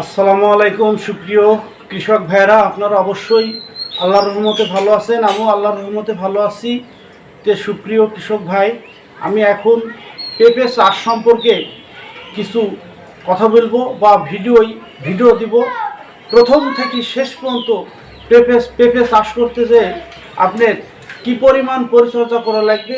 আসসালামু আলাইকুম, সুপ্রিয় কৃষক ভাইরা আপনারা অবশ্যই আল্লাহর রহমতে ভালো আছেন, আমিও আল্লাহর রহমতে ভালো আছি। তে সুপ্রিয় কৃষক ভাই, আমি এখন পেঁপে চাষ সম্পর্কে কিছু কথা বলব বা ভিডিওই, ভিডিও দিব। প্রথম থেকে শেষ পর্যন্ত পেঁপে পেঁপে চাষ করতে যে আপনার কি পরিমাণ পরিচর্যা করা লাগবে,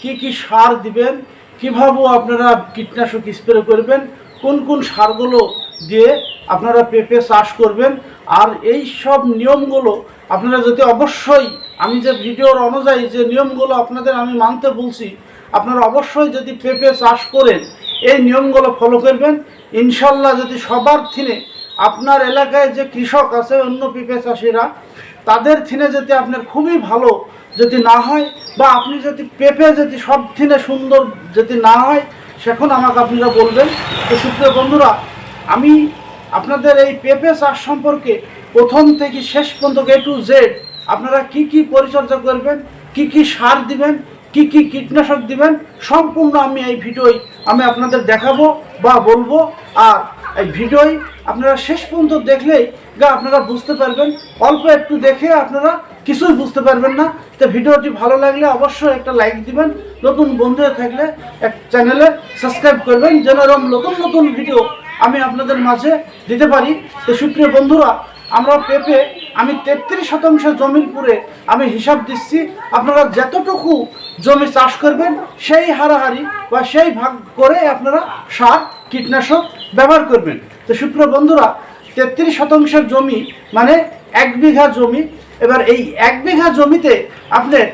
কি কি সার দিবেন, কীভাবে আপনারা কীটনাশক স্প্রে করবেন, কোন কোন সারগুলো দিয়ে আপনারা পেঁপে চাষ করবেন। আর এই সব নিয়মগুলো আপনারা যদি অবশ্যই, আমি যে ভিডিওর অনুযায়ী যে নিয়মগুলো আপনাদের আমি মানতে বলছি, আপনারা অবশ্যই যদি পেঁপে চাষ করেন, এই নিয়মগুলো ফলো করবেন। ইনশাল্লাহ যদি সবার থিনে আপনার এলাকায় যে কৃষক আছে, অন্য পেঁপে চাষিরা, তাদের থিনে যদি আপনার খুবই ভালো যদি না হয়, বা আপনি যদি পেঁপে যদি সব থিনে সুন্দর যদি না হয়, সেখন আমাকে আপনারা বলবেন। তো সুপ্রিয় বন্ধুরা আমি আপনাদের এই পেঁপে চাষ সম্পর্কে প্রথম থেকে শেষ পর্যন্ত এ টু জেড আপনারা কি কি পরিচর্যা করবেন, কি কি সার দিবেন, কি কি কীটনাশক দিবেন, সম্পূর্ণ আমি এই ভিডিওই আমি আপনাদের দেখাবো বা বলব। আর এই ভিডিওই আপনারা শেষ পর্যন্ত দেখলেই গা আপনারা বুঝতে পারবেন, অল্প একটু দেখে আপনারা কিছুই বুঝতে পারবেন না। তো ভিডিওটি ভালো লাগলে অবশ্যই একটা লাইক দিবেন, নতুন বন্ধু থাকলে এক চ্যানেলে সাবস্ক্রাইব করবেন, যেন এরকম নতুন নতুন ভিডিও আমি আপনাদের মাঝে দিতে পারি। তো সুপ্রিয় বন্ধুরা, আমরা পেঁপে, আমি তেত্রিশ শতাংশ জমির পুরে আমি হিসাব দিচ্ছি। আপনারা যতটুকু জমি চাষ করবেন, সেই হারাহারি বা সেই ভাগ করে আপনারা সার, কীটনাশক ব্যবহার করবেন। তো সুপ্রিয় বন্ধুরা, তেত্রিশ শতাংশের জমি মানে এক বিঘা জমি। এবার এই এক বিঘা জমিতে আপনার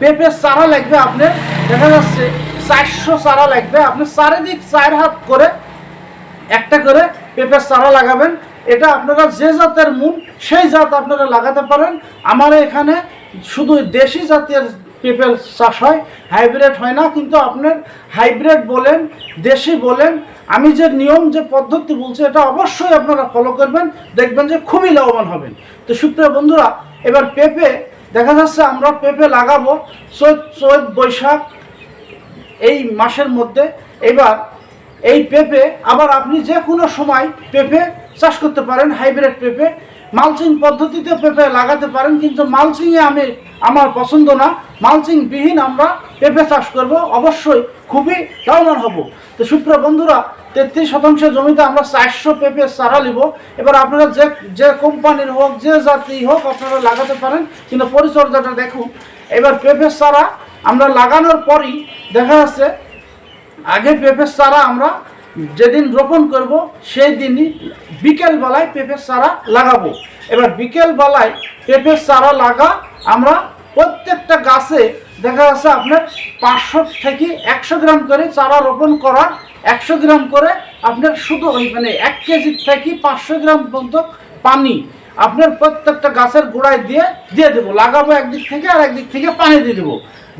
পেঁপের চারা লাগবে আপনার দেখা যাচ্ছে চারশো চারা লাগবে। আপনি চারিদিক চার হাত করে একটা করে পেঁপের চারা লাগাবেন। এটা আপনারা যে জাতের মূল সেই জাত আপনারা লাগাতে পারেন। আমার এখানে শুধু দেশি জাতের পেঁপের চাষ হয়, হাইব্রিড হয় না, কিন্তু আপনার হাইব্রিড বলেন, দেশি বলেন, আমি যে নিয়ম, যে পদ্ধতি বলছি, এটা অবশ্যই আপনারা ফলো করবেন, দেখবেন যে খুবই লাভবান হবেন। তো সুপ্রিয় বন্ধুরা, এবার পেঁপে, দেখা যাচ্ছে আমরা পেঁপে লাগাবো, চৈত চৈত বৈশাখ এই মাসের মধ্যে। এবার এই পেঁপে আবার আপনি যে কোনো সময় পেঁপে চাষ করতে পারেন, হাইব্রিড পেঁপে, মালচিং পদ্ধতিতে পেঁপে লাগাতে পারেন, কিন্তু মালচিংয়ে আমি আমার পছন্দ না। মালচিং বিহীন আমরা পেঁপে চাষ করব, অবশ্যই খুবই লাভবান হব। তো সুপ্র বন্ধুরা, তেত্রিশ শতাংশ জমিতে আমরা চারশো পেঁপে চারা নিব। এবার আপনারা যে যে কোম্পানির হোক, যে জাতি হোক, আপনারা লাগাতে পারেন, কিন্তু পরিচর্যাটা দেখুন। এবার পেঁপে চারা আমরা লাগানোর পরই দেখা যাচ্ছে আগে পেঁপের চারা আমরা যেদিন রোপণ করব, সেই দিনই বিকেলবেলায় পেঁপের চারা লাগাবো। এবার বিকেলবেলায় পেঁপের চারা লাগা আমরা প্রত্যেকটা গাছে, দেখা যাচ্ছে আপনার পাঁচশো থেকে একশো গ্রাম করে চারা রোপণ করা, একশো গ্রাম করে আপনার শুধু মানে এক কেজি থেকে পাঁচশো গ্রাম পর্যন্ত পানি আপনার প্রত্যেকটা গাছের গোড়ায় দিয়ে দিয়ে দেবো। লাগাবো একদিক থেকে আর একদিক থেকে পানি দিয়ে দেবো।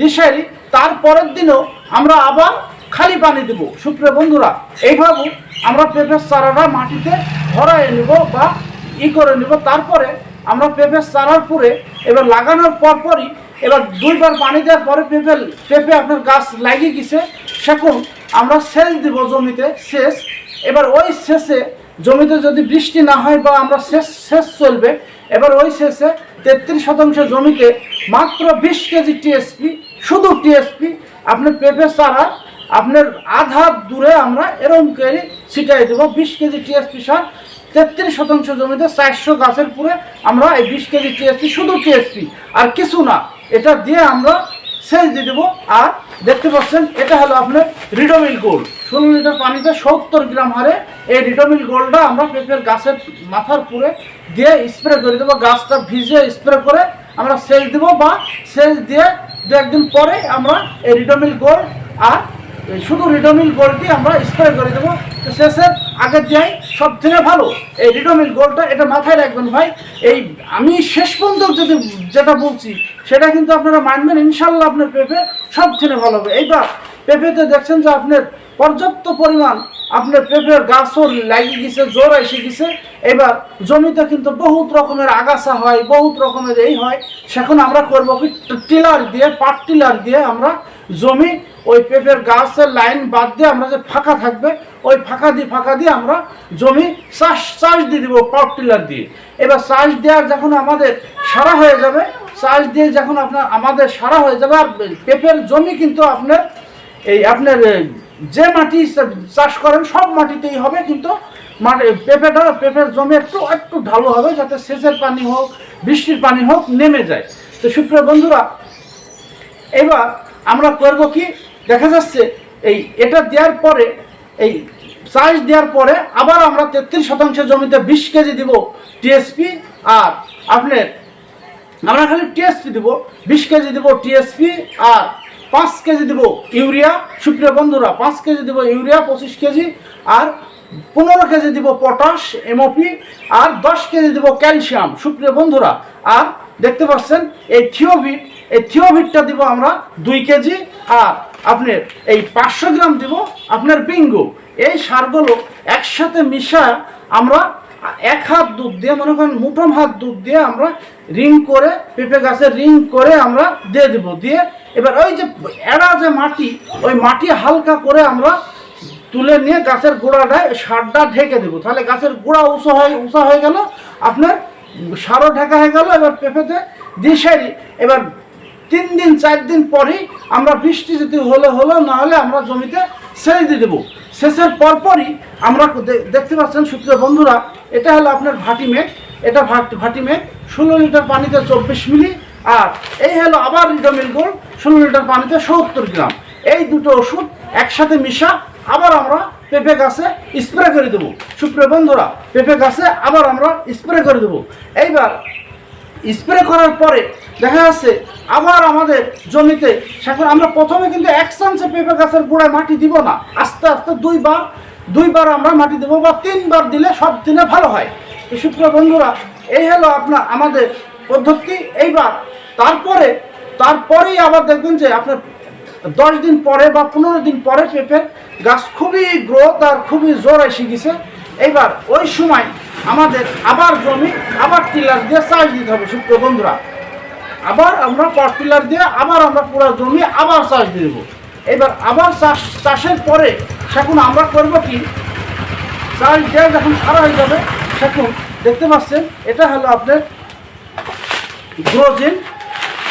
দিশারি, তারপরের দিনও আমরা আবার খালি পানি দেব। সুপ্রিয় বন্ধুরা, এইভাবে আমরা পেঁপের চারাটা মাটিতে ভরায় নেব বা ই করে নেব। তারপরে আমরা পেঁপের চারার পরে এবার লাগানোর পরপরই এবার দুইবার পানি দেওয়ার পরে পেঁপে পেঁপে আপনার গাছ লাগিয়ে গেছে। সেখন আমরা সেচ দিব জমিতে, সেচ। এবার ওই শেষে জমিতে যদি বৃষ্টি না হয় বা আমরা শেষ শেষ চলবে, এবার ওই শেষে তেত্রিশ শতাংশ জমিতে মাত্র বিশ কেজি টিএসপি শুধু টিএসপি আপনার পেঁপে চারা আপনার আধা দূরে আমরা এরকম করে ছিটাই দেবো। বিশ কেজি টিএসপি সার, তেত্রিশ শতাংশ জমিতে চারশো গাছের পুরে আমরা এই বিশ কেজি টিএসপি শুধু টিএসপি, আর কিছু না। এটা দিয়ে আমরা সেচ দিয়ে দেবো। আর দেখতে পাচ্ছেন, এটা হলো আপনার রিডোমিল গোল্ড ষোলো লিটার পানিতে সত্তর গ্রাম হারে এই রিডোমিল গোল্ডটা আমরা পেঁপের গাছের মাথার পুরে দিয়ে স্প্রে করে দেবো। গাছটা ভিজে স্প্রে করে আমরা সেচ দেবো বা সেচ দিয়ে দু একদিন পরে আমরা এই রিডোমিল গোল্ড আর শুধু রিডোমিল গোল্ডটি আমরা স্প্রে করে দেবো। শেষের আগে যাই সব থেকে ভালো, এই রিডোমিল গোল্ডটা এটা মাথায় রাখবেন ভাই। এই আমি শেষ পর্যন্ত যদি যেটা বলছি, সেটা কিন্তু আপনারা মানবেন ইনশাল্লাহ আপনার পেঁপে সব থেকে ভালো হবে। এইবার পেঁপেতে দেখছেন যে আপনার পর্যাপ্ত পরিমাণ আপনার পেঁপের গাছও লাগিয়ে গেছে জোর এসে গেছে। এবার জমিতে কিন্তু বহুত রকমের আগাছা হয়, বহুত রকমের এই হয়। সেখন আমরা করব কি, টিলার দিয়ে, পাট টিলার দিয়ে আমরা জমি ওই পেঁপের গাছের লাইন বাদ দিয়ে আমরা যে ফাঁকা থাকবে, ওই ফাঁকা দিয়ে ফাঁকা দিয়ে আমরা জমি চাষ চাষ দিয়ে দিব পাওয়ার টিলার দিয়ে। এবার চাষ দেওয়ার যখন আমাদের সারা হয়ে যাবে, চাষ দিয়ে যখন আপনার আমাদের সারা হয়ে যাবে, আর পেঁপের জমি কিন্তু আপনার এই আপনার যে মাটি চাষ করেন, সব মাটিতেই হবে কিন্তু মাটি পেঁপেটা, পেঁপের জমি একটু একটু ঢালু হবে যাতে সেচের পানি হোক, বৃষ্টির পানি হোক, নেমে যায়। তো সুপ্রিয় বন্ধুরা, এবার আমরা করব কি? দেখা যাচ্ছে এই এটা দেওয়ার পরে, এই চাষ দেওয়ার পরে আবার আমরা তেত্রিশ শতাংশ জমিতে বিশ কেজি দিব টিএসপি আর আপনার, আমরা খালি টিএসপি দিব, বিশ কেজি দিব টিএসপি আর পাঁচ কেজি দিব ইউরিয়া। সুপ্রিয় বন্ধুরা, পাঁচ কেজি দিব ইউরিয়া, পঁচিশ কেজি আর পনেরো কেজি দিব পটাশ এমওপি আর দশ কেজি দিব ক্যালসিয়াম। সুপ্রিয় বন্ধুরা, আর দেখতে পাচ্ছেন, এই থিওভিট, এই থিওভিটটা দিব আমরা দুই কেজি আর আপনার এই পাঁচশো গ্রাম দিব আপনার বিঙ্গো। এই সারগুলো একসাথে মিশা আমরা এক হাত দুধ দিয়ে, মনে করেন মুঠম হাত দুধ দিয়ে আমরা রিং করে, পেঁপে গাছের রিং করে আমরা দিয়ে দেব। দিয়ে এবার ওই যে এরা যে মাটি, ওই মাটি হালকা করে আমরা তুলে নিয়ে গাছের গোড়াটায় সারটা ঢেকে দেবো। তাহলে গাছের গোড়া উঁচু হয়ে, উঁচা হয়ে গেল, আপনার সারও ঢাকা হয়ে গেল, এবার পেঁপেতে দিয়ে সারি। এবার তিন দিন, চার দিন পরেই আমরা বৃষ্টি যদি হলে হলো, না হলে আমরা জমিতে ছেড়ে দিয়ে দেবো। শেষের পরপরই আমরা দেখতে পাচ্ছেন সূত্র বন্ধুরা, এটা হলো আপনার ভাটি মেঘ। এটা ভাট- ভাটি মেঘ, ষোলো লিটার পানিতে চব্বিশ মিলি, আর এই হলো আবার রিডোমিল গোল্ড ষোলো লিটার পানিতে সত্তর গ্রাম। এই দুটো ওষুধ একসাথে মিশা আবার আমরা পেঁপে গাছে স্প্রে করে দেবো। সুপ্রিয় বন্ধুরা, পেঁপে গাছে আবার আমরা স্প্রে করে দেবো। এইবার স্প্রে করার পরে দেখা যাচ্ছে আবার আমাদের জমিতে এখন আমরা প্রথমে কিন্তু এক চান্সে পেঁপে গাছের গোড়ায় মাটি দিব না। আস্তে আস্তে দুইবার দুইবার আমরা মাটি দেবো বা তিনবার দিলে সব দিনে ভালো হয়। তো সুপ্রিয় বন্ধুরা, এই হলো আপনার, আমাদের পদ্ধতি। এইবার তারপরে, তারপরেই আবার দেখবেন যে আপনার দশ দিন পরে বা পনেরো দিন পরে পেঁপের গাছ খুবই গ্রোথ আর খুবই জোর এসে গেছে। এইবার ওই সময় আমাদের আবার জমি, আবার টিলার দিয়ে চাষ দিতে হবে, সুপ্রিয় বন্ধুরা। আবার আমরা পাওয়ার টিলার দিয়ে আবার আমরা পুরো জমি আবার চাষ দেবো। এবার আবার চাষ, চাষের পরে সেখন আমরা করব কি? চাষ দেওয়া যখন সারা হয়ে যাবে সেখন দেখতে পাচ্ছেন, এটা হলো আপনার গ্রোজিন,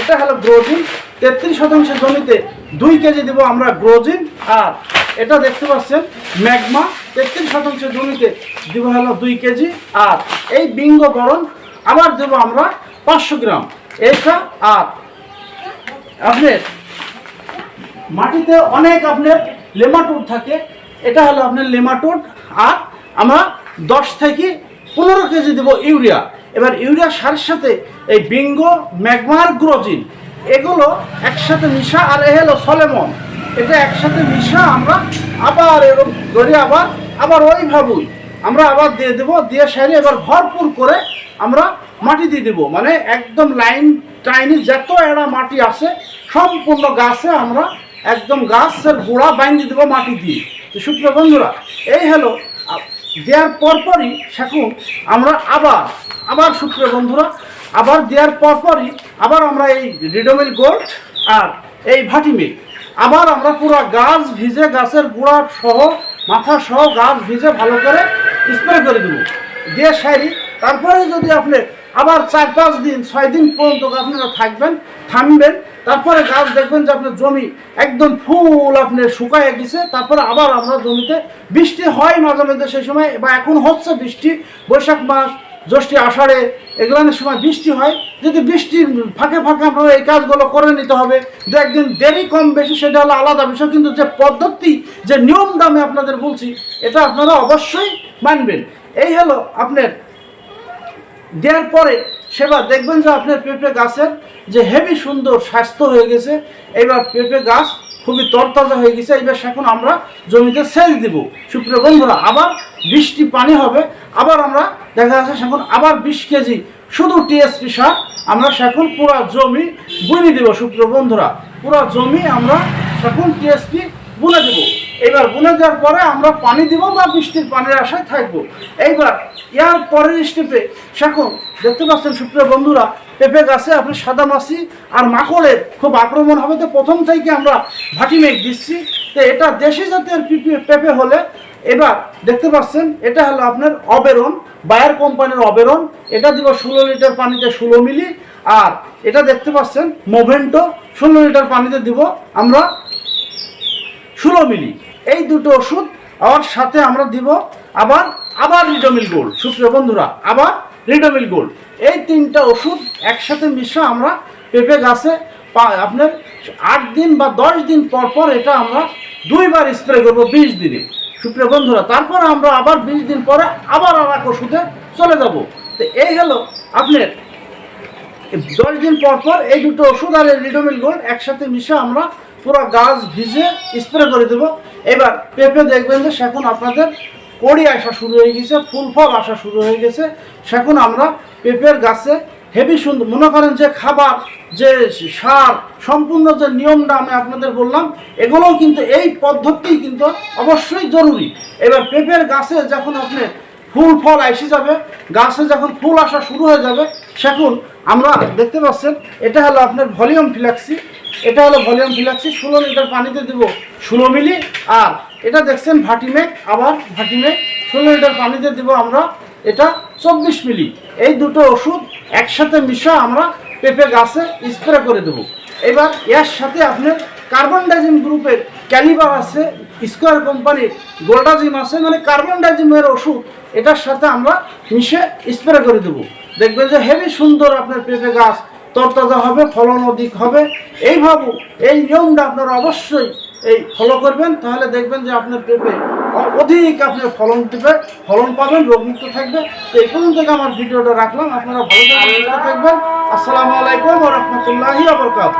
এটা হলো গ্রোজিন। তেত্রিশ শতাংশ জমিতে দুই কেজি দেবো আমরা গ্রোজিন, আর এটা দেখতে পাচ্ছেন, ম্যাগমা। তেত্রিশ শতাংশ জমিতে দিব হলো দুই কেজি, আর এই বিঙ্গ বরণ আবার দেবো আমরা পাঁচশো গ্রাম। এইটা আর আপনার মাটিতে অনেক আপনার লেমাটোড থাকে। এটা হলো আপনার লেমাটোড আর আমরা দশ থেকে পনেরো কেজি দেবো ইউরিয়া। এবার ইউরিয়া সারের সাথে এই বিঙ্গো ম্যাগমার গ্রোজিন, এগুলো একসাথে মিশা, আর এ হলো সলেমন। এটা একসাথে মিশা আমরা আবার এরকম ধরে আবার আবার ওইভাবেই আমরা আবার দিয়ে দেবো, দিয়ে সারি এবার ভরপুর করে আমরা মাটি দিয়ে দেবো। মানে একদম লাইন টাইনি যত এরা মাটি আছে, সম্পূর্ণ গাছে আমরা একদম গাছের গোড়া বাইন্ধে দেবো মাটি দিয়ে। তো সুপ্রিয় বন্ধুরা, এই হলো দেওয়ার পরপরই সেখন আমরা আবার আবার সুপ্রিয় বন্ধুরা, আবার দেওয়ার পরপরই আবার আমরা এই রিডোমিল গোল্ড আর এই ভাটিমিল আবার আমরা পুরো গাছ ভিজে, গাছের গোড়া সহ, মাথা সহ গাছ ভিজে ভালো করে স্প্রে করে দেবো। দিয়ে সারি, তারপরে যদি আপনি আবার চার পাঁচ দিন, ছয় দিন পর্যন্ত আপনারা থাকবেন, থামবেন, তারপরে গাছ দেখবেন যে আপনার জমি একদম ফুল আপনি শুকায় গেছে, তারপরে আবার আমরা জমিতে বৃষ্টি হয় মাঝে মাঝে সেই সময়, বা এখন হচ্ছে বৃষ্টি, বৈশাখ মাস জ্যৈষ্ঠী আষাঢ়ে এগুলানের সময় বৃষ্টি হয়। যদি বৃষ্টির ফাঁকে ফাঁকে আপনারা এই কাজগুলো করে নিতে হবে যে একদিন দেরি কম বেশি সেটা হলো আলাদা বিষয়। কিন্তু যে পদ্ধতি, যে নিয়ম দামে আপনাদের বলছি, এটা আপনারা অবশ্যই মানবেন। এই হলো আপনার দেওয়ার পরে সেবার দেখবেন যে আপনার পেঁপে গাছের যে হেভি সুন্দর স্বাস্থ্য হয়ে গেছে, এবার পেঁপে গাছ খুবই তরতাজা হয়ে গেছে, এবার এখন আমরা জমিতে সেচ দিব। সুপ্রিয় বন্ধুরা, আবার বৃষ্টি পানি হবে, আবার আমরা দেখা যাচ্ছে সেখন আবার বিশ কেজি শুধু টিএসপি সার আমরা সেখন পুরা জমি বুনি দেব, সুপ্রিয় বন্ধুরা। পুরো জমি আমরা সেখন টিএসপি বুনে দেবো। এবার বুনে দেওয়ার পরে আমরা পানি দিব বা বৃষ্টির পানির আশায় থাকব। এইবার ইয়ার পরের স্টেপে সেখন দেখতে পাচ্ছেন সুপ্রিয় বন্ধুরা, পেঁপে গাছে আপনি সাদা মাছি আর মাকড়ের খুব আক্রমণ হবে। তো প্রথম থেকে আমরা ভাটি মেঘ দিচ্ছি। তো এটা দেশি জাতের পেঁপে হলে এবার দেখতে পাচ্ছেন, এটা হলো আপনার অবেরন, বায়ার কোম্পানির অবেরন। এটা দিব ষোলো লিটার পানিতে ষোলো মিলি। আর এটা দেখতে পাচ্ছেন, মোভেন্টো, ষোলো লিটার পানিতে দিব আমরা ষোলো মিলি। এই দুটো ওষুধ আর সাথে আমরা দিব আবার আবার রিডোমিল গোল্ড সুপ্রিয় বন্ধুরা, আবার রিডোমিল গোল্ড এই তিনটা ওষুধ একসাথে মিশে আমরা পেঁপে গাছে আপনার আট দিন বা দশ দিন পর পর এটা আমরা দুইবার স্প্রে করব বিশ দিনে। সুপ্রিয় বন্ধুরা, তারপর আমরা আবার বিশ দিন পরে আবার আর এক ওষুধে চলে যাব। তো এই হলো আপনার দশ দিন পর পর এই দুটো ওষুধ আর এই রিডোমিল গোল্ড একসাথে মিশে আমরা পুরো গাছ ভিজে স্প্রে করে দেবো। এবার পেঁপে দেখবেন যে সেখন আপনাদের কড়ি আসা শুরু হয়ে গেছে, ফুল ফল আসা শুরু হয়ে গেছে। সেখন আমরা পেঁপের গাছে হেভি সুন্দর মনে করেন যে খাবার, যে সার, সম্পূর্ণ যে নিয়মটা আমি আপনাদের বললাম, এগুলোও কিন্তু এই পদ্ধতি কিন্তু অবশ্যই জরুরি। এবার পেঁপের গাছে যখন আপনি ফুল ফল এসে যাবে, গাছে যখন ফুল আসা শুরু হয়ে যাবে, সেখন আমরা দেখতে পাচ্ছেন, এটা হলো আপনার ভলিউম ফ্ল্যাক্সি এটা হলো ভলিউম ফ্ল্যাক্সি ষোলো লিটার পানিতে দিব ষোলো মিলি, আর এটা দেখছেন ভাটিমেক আবার ভাটিমেক ষোলো লিটার পানিতে দিব আমরা এটা চব্বিশ মিলি। এই দুটো ওষুধ একসাথে মিশা আমরা পেঁপে গাছে স্প্রে করে দেবো। এবার এর সাথে আপনার কার্বন ডাইজিম গ্রুপের ক্যালিবার আছে স্কোয়ার কোম্পানির গোল্ডাজিম আছে মানে কার্বন ডাইজিমের ওষুধ এটার সাথে আমরা মিশে স্প্রে করে দেবো। দেখবেন যে হেভি সুন্দর আপনার পেঁপে গাছ তরতাজা হবে ফলন অধিক হবে। এইভাবে এই নিয়মটা আপনারা অবশ্যই এই ফলো করবেন, তাহলে দেখবেন যে আপনার পেঁপে অধিক আপনার ফলন দেবে, ফলন পাবেন রোগমুক্ত থাকবে। তো এই পর্যন্ত থেকে আমার ভিডিওটা রাখলাম, আপনারা ভালো থাকবেন আসসালামু আলাইকুম রহমতুল্লাহি আবরকাত